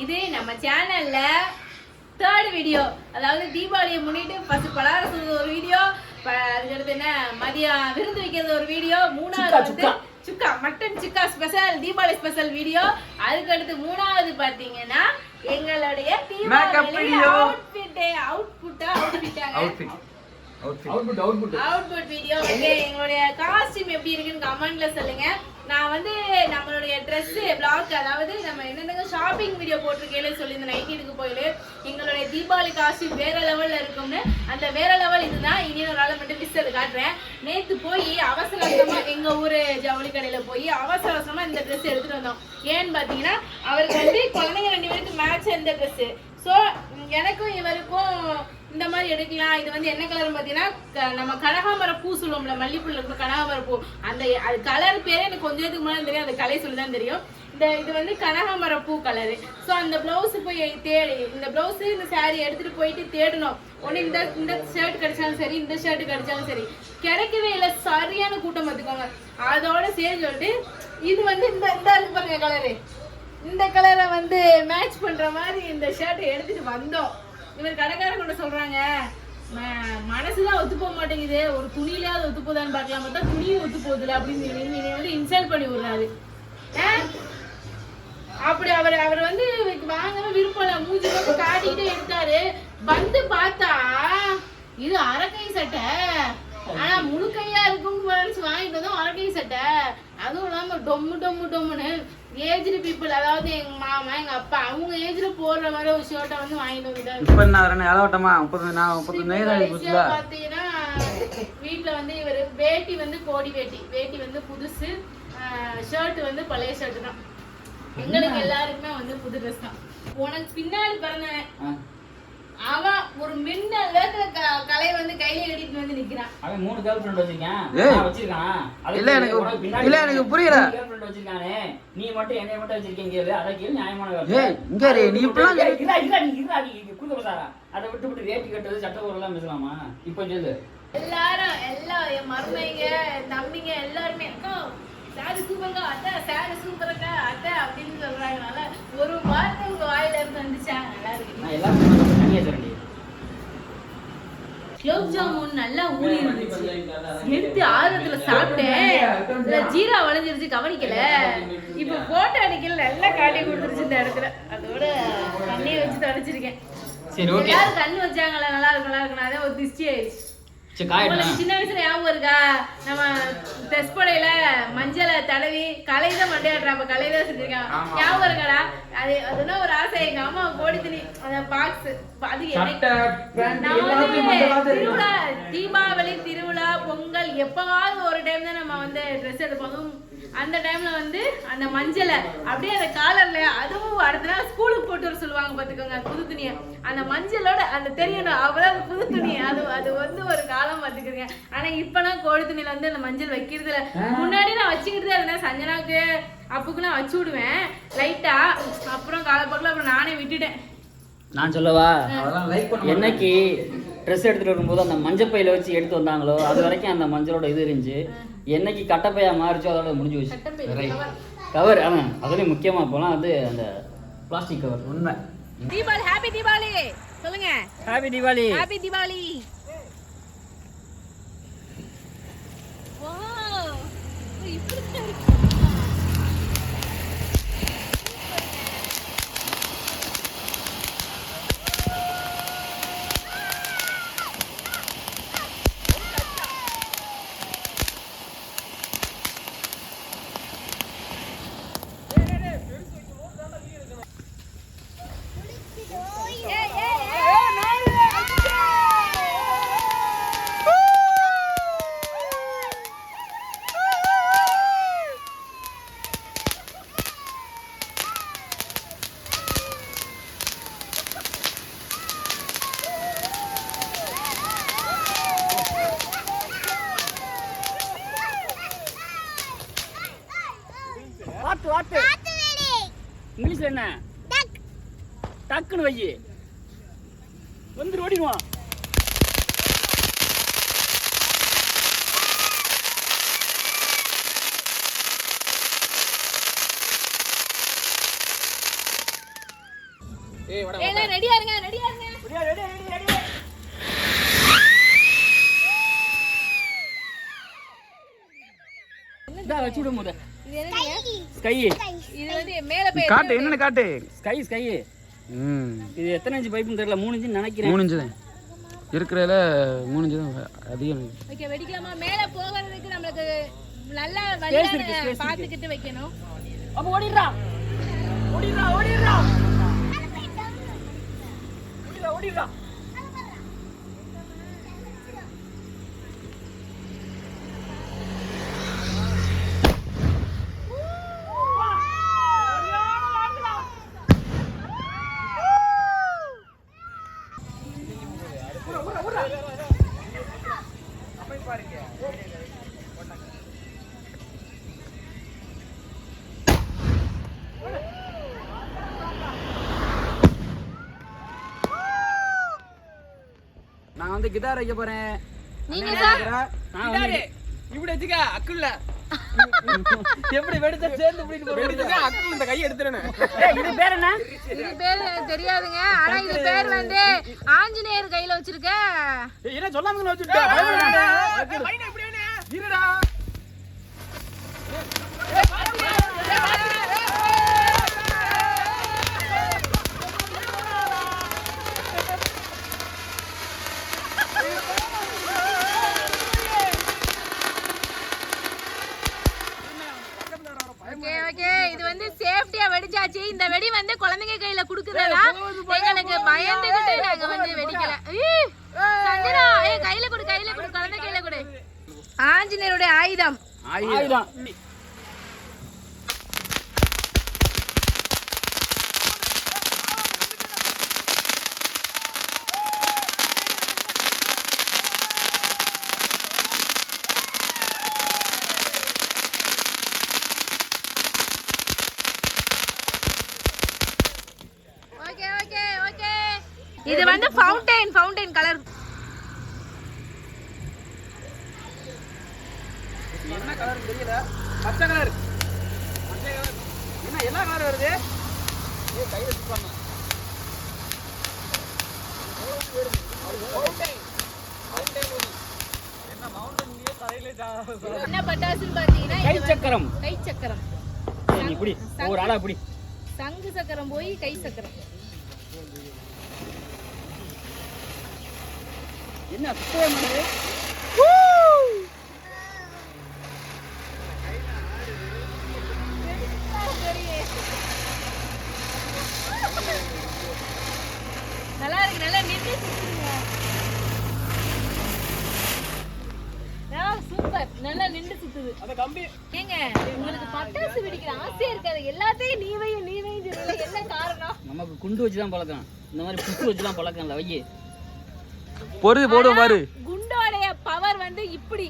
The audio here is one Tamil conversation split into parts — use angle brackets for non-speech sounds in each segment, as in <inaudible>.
இது நம்ம சேனல்ல தேர்ட் வீடியோ அதாவது தீபாவளியை முன்னிட்டு ஃபர்ஸ்ட் பலாரம் சுடுறது ஒரு வீடியோ அதுக்கடுத்து என்ன மதியம் விருந்து வைக்கிறது ஒரு வீடியோ மூணாவது வந்து chukka. Chukka mutton chukka special Deepavali special video அதுக்கு அடுத்து மூணாவது பாத்தீங்கன்னா எங்களுடைய தீபாவளி. அவுட்ஃபிட் அவுட்புட்டா அவுட்ஃபிட்டாங்க outfit outfit output output output video எங்களுடைய காஸ்டியூம் எப்படி இருக்குன்னு கமெண்ட்ல சொல்லுங்க. நான் வந்து நம்மளுடைய ட்ரெஸ்ஸு பிளாக் அதாவது நம்ம என்னென்ன ஷாப்பிங் வீடியோ போட்டிருக்கேன்னு சொல்லி இந்த நைட் எடுக்க எங்களுடைய தீபாவளி காசு வேற லெவல்ல இருக்கும்னு. அந்த வேற லெவல் இதுதான். இனி ஒரு நாள் மட்டும் மிஸ் அது காட்டுறேன். நேத்து போய் அவசர அவசரமா எங்க ஊரு ஜவுளி கடையில போய் அவசர அவசரமா இந்த ட்ரெஸ் எடுத்துட்டு வந்தோம். ஏன்னு பாத்தீங்கன்னா அவருக்கு வந்து குழந்தைங்க ரெண்டு பேருக்கு மேட்ச் இந்த ட்ரெஸ்ஸு ஸோ எனக்கும் இவருக்கும் இந்த மாதிரி எடுக்கலாம். இது வந்து என்ன கலர் பார்த்தீங்கன்னா நம்ம கனகாமர பூ சொல்லுவோம்ல மல்லிப்பூல இருக்கிற கனகாமர பூ. அந்த அது கலர் பேரே எனக்கு கொஞ்சம் இதுக்கு முன்னாடி தெரியும் அந்த கலை சொல்லி தான் தெரியும். இந்த இது வந்து கனகாமர பூ கலரு ஸோ அந்த பிளவுஸ் போய் தேடி இந்த பிளவுஸ் இந்த சாரீ எடுத்துட்டு போயிட்டு தேடணும். ஒன்று இந்த இந்த ஷர்ட் கிடைச்சாலும் சரி இந்த ஷர்ட் கிடைச்சாலும் சரி. கிடைக்கவே இல்லை. சரியான கூட்டம் பார்த்துக்கோங்க. அதோட சேர்ந்து சொல்லிட்டு இது வந்து இந்த இந்த பாருங்க கலரு இந்த கலரை வந்து மேட்ச் பண்ணுற மாதிரி இந்த ஷர்ட்டை எடுத்துட்டு வந்தோம். இவர் கடைக்காரங்கிட்ட கொண்டு சொல்றாங்க மனசுதான் ஒத்து போக மாட்டேங்குது ஒரு துணியிலாவது ஒத்து போதான்னு பார்க்கலாம்? பார்த்தா துணியும் ஒத்து போகுதுல அப்படின்னு சொல்லி நீங்க வந்து இன்சல்ட் பண்ணி விடுறாரு. அப்படி அவர் அவர் வந்து வாங்க விருப்பம் மூஞ்சி வந்து காட்டிக்கிட்டே எடுத்தாரு வந்து பார்த்தா இது அரக்கை சட்டை. ஆனா முழு கையா வாங்கிட்டு வந்தோம் அரக்கை சட்டை. அதுவும் இல்லாம டொம்மு டொம்மு டொம்முன்னு ஏஜ்டு பீப்புள் அதாவது எங்க மாமா எங்க அப்பா அவங்க ஏஜ்ல போடுற மாதிரி ஒரு ஷர்ட்டை வந்து வாங்கிட்டு வந்துட்டாரு. இப்போ என்ன ரெண்டு இளவட்டமா முப்பத்தஞ்சு நான் முப்பத்தஞ்சு போச்சுல. பாத்தீங்கன்னா வீட்ல வந்து இவர் வேட்டி வந்து கோடி வேட்டி வேட்டி வந்து புதுசு ஷர்ட் வந்து பழைய ஷர்ட் தான். எங்களுக்கு எல்லாருக்குமே வந்து புது ட்ரெஸ் தான். உனக்கு பின்னாடி பிறந்தவன். அவன் ஒரு மின்னல் வேத்துல க- கலையை வந்து கையில கட்டிட்டு வந்து நிக்கிறான். அவன் மூணு கேர்ள் ஃப்ரெண்ட் வச்சிருக்கான். ஏய். நான் வச்சிருக்கான்? அதுக்கு இல்ல, எனக்கு- உனக்கு பின்னாடி இல்ல, எனக்கு புரியல. மூணு girl friend வச்சிருக்கானே. நீ மட்டும் என்னைய மட்டும் வச்சிருக்கீங்க கேளு. அதை கேளு நியாயமான வேலை. ஏய், இங்க நீ நீ நீ. அதை விட்டு விட்டு வேட்டி கட்டுறது சட்டை எல்லாம் பேசலாமா? இப்போ சொல்லு. எல்லாரும் எல்லா என் மருமைங்க தம்பிங்க எல்லாருமே அக்கா சாரி சூப்பர்க்கா அத்தை சாரி சூப்பர்க்கா அத்தை அப்படின்னு சொல்றாங்கனால ஒரு வார்த்தை உங்க வாயில இருந்து வந்துச்சா? நல்லா இருக்கு நான் எல்லாரும் தனியாக சொல்லி குலோப் ஜாமுன் நல்லா ஊறி இருந்துச்சு. எடுத்து ஆர்வத்துல சாப்பிட்டேன். ஜீரா வளைஞ்சிருச்சு கவனிக்கல. இப்ப போட்டோ அடிக்கல நல்லா காட்டி கொடுத்துருச்சு இந்த இடத்துல. அதோட கண்ணையை வச்சு தொடச்சிருக்கேன் சரி ஓகே கண்ணு வச்சாங்களா நல்லா இருக்கும் நல்லா இருக்கும். அதே ஒரு திருஷ்டி ஆயிடுச்சு. சரி சின்ன வயசுல ஞாபகம் இருக்கா? நம்ம தெஸ்படையில மஞ்சளை தடவி கலைதான் மண்டையாடுறா அப்ப கலைதான் செஞ்சிருக்கான். ஞாபகம் இருக்காடா? அது அதுதான் ஒரு ஆசை. எங்க அம்மா கோடி துணி அந்த பாக்ஸ் அது திருவிழா தீபாவளி திருவிழா பொங்கல் எப்பவாவது ஒரு டைம் தான் நம்ம வந்து ட்ரெஸ் எடுப்போம். அந்த டைம்ல வந்து அந்த மஞ்சளை அப்படியே அந்த காலர்ல அதுவும் அடுத்த நாள் ஸ்கூலுக்கு போட்டு வர சொல்லுவாங்க பாத்துக்கோங்க புது துணியை. அந்த மஞ்சளோட அந்த தெரியணும் அவ்வளவு புது துணி. அது அது வந்து ஒரு காலம் பாத்துக்கோங்க ஆனா இப்ப நான் கோழி துணியில வந்து அந்த மஞ்சள் வைக்கிறது இல்ல முன்னாடி நான் வச்சுக்கிட்டு தான் இருந்தேன். சஞ்சனாக்கு அப்புக்கு நான் வச்சு விடுவேன். லைட்டா அப்புறம் காலப்போக்கில் அப்புறம் நானே விட்டுட்டேன். நான் சொல்லவா? அதெல்லாம் லைக் பண்ண என்னைக்கு? ட்ரெஸ் எடுத்துட்டு வரும்போது அந்த மஞ்சள் பையில வச்சு எடுத்து வந்தாங்களோ அது வரைக்கும் அந்த மஞ்சளோட இது இருந்துச்சு. என்னைக்கு கட்டப்பையா மாறிச்சோ அதோட முடிஞ்சு போச்சு. கவர் ஆமாம் அதுலேயும் முக்கியமாக போனால் அது அந்த பிளாஸ்டிக் கவர் உண்மை. தீபாவளி ஹாப்பி தீபாவளி. சொல்லுங்க. Happy Deepavali. Happy Deepavali. Wow இப்படி தான் இருக்கு வாத்து வாத்து இங்கிலீஷ்ல என்ன? டக்குன்னு வை. வந்துரு ஓடிடுவான் எல்லாம் ரெடியா இருங்க ரெடியா இருங்க. வச்சு விடும் போது இது என்னங்க? ஸ்கை இது வந்து மேல போய் காட்டு என்னன்னு காட்டு? ஸ்கை ஸ்கை ம். இது எத்தனை இன்ச்சு பைப்புன்னு தெரியல மூணு இன்ச்சு நினைக்கிறேன். மூணு இன்ச்சு தான். இருக்கிறதுல மூணு இன்ச்சு தான் அதிகம். ஓகே வெடிக்கலாமா? மேல போகிறதுக்கு நம்மளுக்கு நல்ல இருக்கு. பாத்துக்கிட்டு வைக்கணும். அப்ப ஓடிடுறா. ஓடிடுறா ஓடிடுறா. ஓடிடுறா ஓடிடுறா. நான் வந்து கிட்டார் வைக்க போறேன். நீங்க நான் இப்படி வச்சுக்க அக்குள்ள <laughs> எப்படி வெடிச்சா சேர்ந்து இந்த கை எடுத்துறேன் இது பேர் என்ன? இது பேர் தெரியாதுங்க. ஆனா இது பேர் வந்து ஆஞ்சநேயர் கையில வச்சிருக்க. என்ன சொல்லாம வச்சுட்டேன் இருடா ஓகே ஓகே இது சேஃப்டியா வெடிச்சாச்சு. இந்த வெடி வந்து குழந்தைங்க கையில குடுக்குறதா? எங்களுக்கு பயந்துகிட்டு நாங்க வந்து வெடிக்கல. சந்திரா ஏய் கையில கொடு கையில கொடு குழந்தை கையில கொடு. ஆஞ்சநேயருடைய ஆயுதம். ஆயுதம் ஓகே ஓகே ஓகே இது வந்து ஃபவுண்டைன் ஃபவுண்டைன் கலர் என்ன கலர் தெரியல? பச்சை கலர் பச்சை கலர் என்ன எல்லா கலர் வருது? ஏய் கையில சுத்தமா என்ன பட்டாசுன்னு பாத்தீங்கன்னா கை சக்கரம் கை சக்கரம் ஏய், நீ இப்படி ஒரு ஆளா இப்படி சங்கு சக்கரம் போய் கை சக்கரம் என்ன மாட்டேங்குது நல்லா இருக்கு நல்லா நின்று சூப்பர். நல்லா நின்று சுத்துது. அந்த கம்பி ஏங்க உங்களுக்கு பட்டாசு வெடிக்கிற ஆசையா இருக்காது. எல்லாத்தையும் நீ வையும் நீ வையும் சொல்லல என்ன காரணம்? நமக்கு குண்டு வச்சு தான் பழக்கம். இந்த மாதிரி புத்து வச்சு தான் பழக்கம் இல்லை வையே. பொறுது போடுவோம் பாரு குண்டோடைய பவர் வந்து இப்படி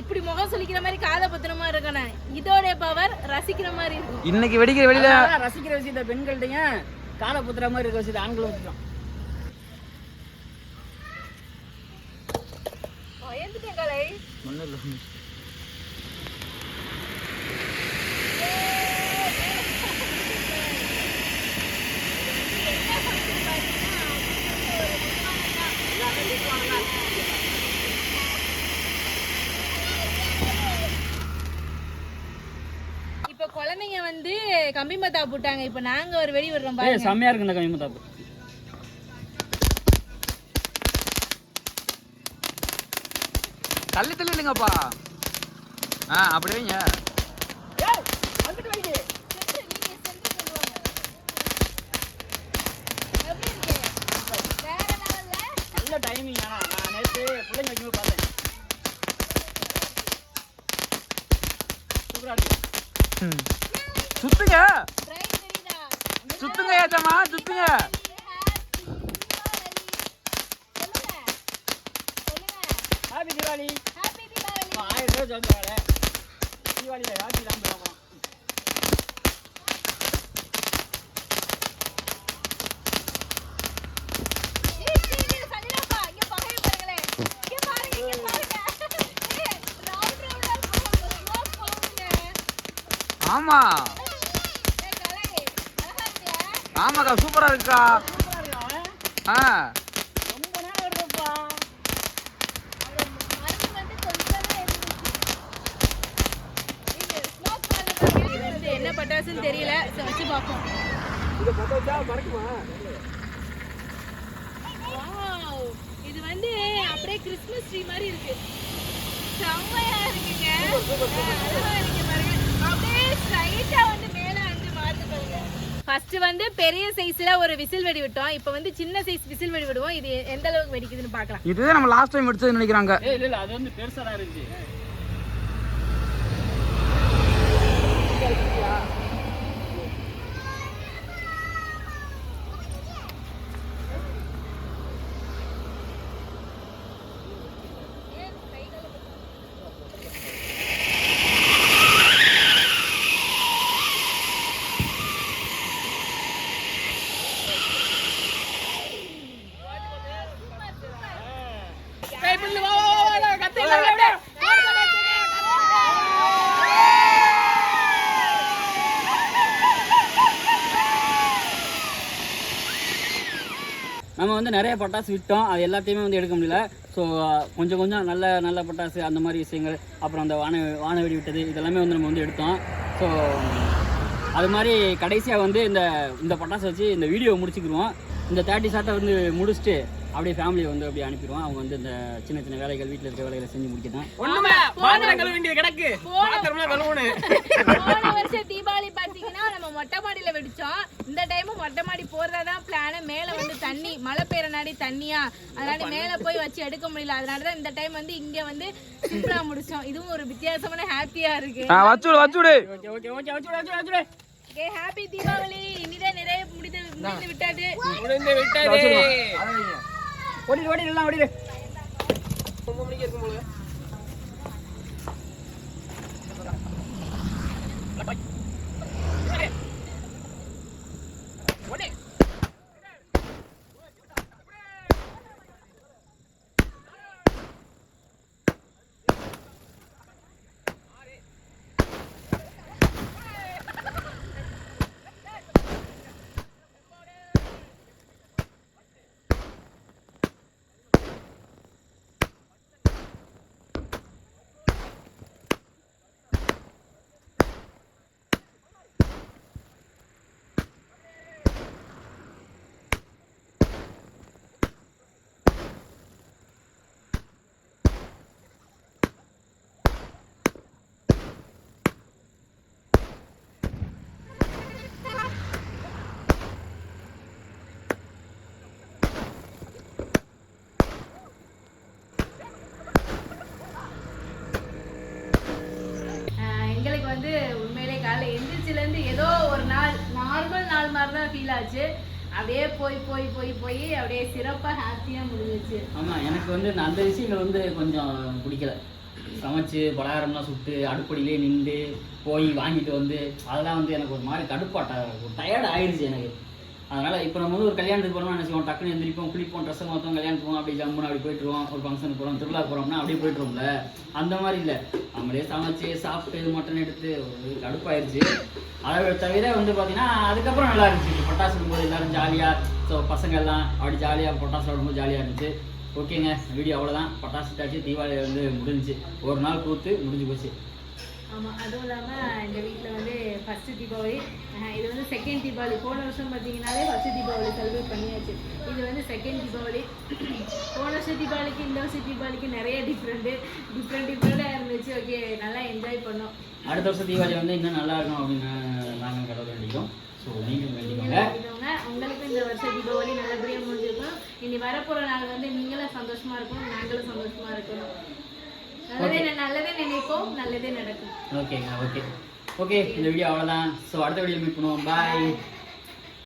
இப்படி முகம் சொல்லிக்கிற மாதிரி காதை பத்துற மாதிரி இருக்கணும். இதோடைய பவர் ரசிக்கிற மாதிரி இருக்கும் இன்னைக்கு வெடிக்கிற வெளியில ரசிக்கிற விஷயத்த பெண்கள்கிட்டங்க காலை புத்துற மாதிரி இருக்க விஷயத்த ஆண்களும் வச்சுட்டோம் பயந்துட்டேன் கலை ஒண்ணும் இல்ல இப்ப குழந்தைங்க வந்து கம்பி மத்தா போட்டாங்க. இப்ப நாங்க ஒரு வெடி விடுறோம் ஏய் பாருங்க. செம்மையா இருக்கு இந்த கம்மி தாப்பு தள்ளி தள்ளி இல்லைங்கப்பா ஆ அப்படி வைங்க. எப்படி இருக்கு வேற லெவல்ல நல்ல டைமிங் ஆனா. நான் நேற்று பிள்ளைங்க வைக்கும்போது பார்த்தேன். சூப்பரா இருக்கு. ம். சுத்துங்க. சுத்துங்க ஏத்தமா சுத்துங்க. ஹாப்பி தீபாவளி ஹாப்பி தீபாவளி ஆயிரம் ரூபாய் சொல்லுவாங்க தீபாவளியில் ஹாப்பி தான் போகிறோம் ஆமா. ஆமாக்கா சூப்பரா இருக்கா ஆ. நேரம் வந்து என்ன பட்டாசுன்னு தெரியல. வச்சு பார்ப்போம். இது வந்து அப்படியே கிறிஸ்மஸ் ட்ரீ மாதிரி இருக்கு. செம்மையா இருக்குங்க. அழகா இருக்கு பாருங்க. அப்படியே ஸ்ட்ரைட்டா வந்து ஃபர்ஸ்ட் வந்து பெரிய சைஸ்ல ஒரு விசில் வெடி விட்டோம் இப்போ வந்து சின்ன சைஸ் விசில் வெடி விடுவோம் இது எந்த அளவுக்கு வெடிக்குதுன்னு பார்க்கலாம். இதுதான் நம்ம லாஸ்ட் டைம் எடுத்தது நினைக்கிறாங்க. ஏய் இல்லை இல்லை அது வந்து பெருசாக தான் இருந்துச்சு. வந்து நிறைய பட்டாசு விட்டோம். அது எல்லாத்தையுமே வந்து எடுக்க முடியல. ஸோ கொஞ்சம் கொஞ்சம் நல்ல நல்ல பட்டாசு அந்த மாதிரி விஷயங்கள் அப்புறம் அந்த வான வான வெடி விட்டது இதெல்லாமே வந்து நம்ம வந்து எடுத்தோம். ஸோ அது மாதிரி கடைசியாக வந்து இந்த இந்த பட்டாசு வச்சு இந்த வீடியோ முடிச்சுக்கிருவோம். இந்த தேர்ட்டி ஷார்ட்டை வந்து முடிச்சுட்டு அப்படியே ஃபேமிலியை வந்து அப்படியே அனுப்பிடுவோம். அவங்க வந்து இந்த சின்ன சின்ன வேலைகள் வீட்டில் இருக்க வேலைகளை செஞ்சு முடிக்கணும் ஒண்ணுமே பாத்திரம் கழுவ வேண்டியது கிடக்கு. பாத்திரம்லாம் கழுவணும். போன வருஷம் தீபாவளி பாத்தீங்கன்னா நம்ம மொட்டை மாடியில வெடிச்சோம். இந்த டைமும் மொட்டை மாடி போறதா தான் பிளான் மேல வந்து தண்ணி மழை பெய்யற நாடி தண்ணியா? அதனால மேல போய் வச்சு எடுக்க முடியல. அதனால தான் இந்த டைம் வந்து இங்க வந்து சிம்பிளா முடிச்சோம். இதுவும் ஒரு வித்தியாசமான ஹாப்பியா இருக்கு. வச்சுடு வச்சுடு. ஓகே ஓகே ஓகே வச்சுடு வச்சுடு வச்சுடு. ஓகே ஹாப்பி தீபாவளி இனிதான் நிறைய முடிந்து முடிந்து விட்டாது முடிந்து விட்டது. ஓடிடு ஓடிடு எல்லாம் ஓடிடு. ஒன்பது மணிக்கு இருக்கும் போல. ஆஹ் எங்களுக்கு வந்து உண்மையிலே காலைல எந்திரிச்சிலேருந்து ஏதோ ஒரு நாள் நார்மல் நாள் மாதிரி தான் ஃபீல் ஆச்சு. அப்படியே போய் போய் போய் போய் அப்படியே சிறப்பாக ஹாப்பியாக முடிஞ்சிச்சு ஆமாம் எனக்கு வந்து அந்த விஷயங்கள் வந்து கொஞ்சம் பிடிக்கல. சமைச்சு பலகாரம்லாம் சுட்டு அடுப்படியிலே நின்று போய் வாங்கிட்டு வந்து அதெல்லாம் வந்து எனக்கு ஒரு மாதிரி கடுப்பாட்ட டயர்ட் ஆயிடுச்சு எனக்கு. அதனால் இப்போ நம்ம வந்து ஒரு கல்யாணத்துக்கு போனோம்னா என்ன செய்வோம்? டக்குன்னு எந்திரிப்போம் குளிப்போம் ட்ரெஸ்ஸை மொத்தம் கல்யாணத்துக்கு போவோம் அப்படி ஜம்முன்னு அப்படி போயிட்டுருவோம் ஒரு ஃபங்க்ஷனுக்கு போகிறோம் திருவிழா போகிறோம்னா அப்படியே போயிட்டுருவோம்ல அந்த மாதிரி இல்லை. நம்மளே சமைச்சு சாப்பிட்டு மட்டன் எடுத்து ஒரு கடுப்பாயிருச்சு. அதை தவிர வந்து பார்த்தீங்கன்னா அதுக்கப்புறம் நல்லா இருந்துச்சு. பட்டாசு விடும்போது எல்லாரும் ஜாலியாக ஸோ பசங்க எல்லாம் அப்படி ஜாலியாக பட்டாசு விடும்போது ஜாலியாக இருந்துச்சு. ஓகேங்க வீடியோ அவ்வளோதான் பட்டாசு தாச்சு தீபாவளி வந்து முடிஞ்சுச்சு. ஒரு நாள் கூத்து முடிஞ்சு போச்சு. ஆமாம் அதுவும் இல்லாமல் இந்த வீட்டில் வந்து ஃபஸ்ட்டு தீபாவளி. இது வந்து செகண்ட் தீபாவளி. போன வருஷம் பார்த்தீங்கன்னாலே ஃபஸ்ட்டு தீபாவளி செலிப்ரேட் பண்ணியாச்சு. இது வந்து செகண்ட் தீபாவளி. போன வருஷம் தீபாவளிக்கு இந்த வருஷம் தீபாவளிக்கு நிறைய டிஃப்ரெண்ட்டு டிஃப்ரெண்ட் டிஃப்ரெண்ட்டாக இருந்துச்சு. ஓகே நல்லா என்ஜாய் பண்ணோம். அடுத்த வருஷம் தீபாவளி வந்து இன்னும் நல்லா இருக்கும் அப்படின்னு நாங்கள் கடவுள் வேண்டிக்கிறோம் ஸோ நீங்களும் வேண்டிக்கோங்க. உங்களுக்கும் இந்த வருஷம் தீபாவளி நல்லபடியாக முடிஞ்சிருக்கும். இனி வரப்போகிற நாள் வந்து நீங்களும் சந்தோஷமா இருக்கணும் நாங்களும் சந்தோஷமா இருக்கணும். நல்லதே நினைப்போம். நல்லதே நடக்கும். ஓகேங்க ஓகே ஓகே இந்த வீடியோ அவ்வளோதான் ஸோ அடுத்த வீடியோ மீட் பண்ணுவோம். பாய்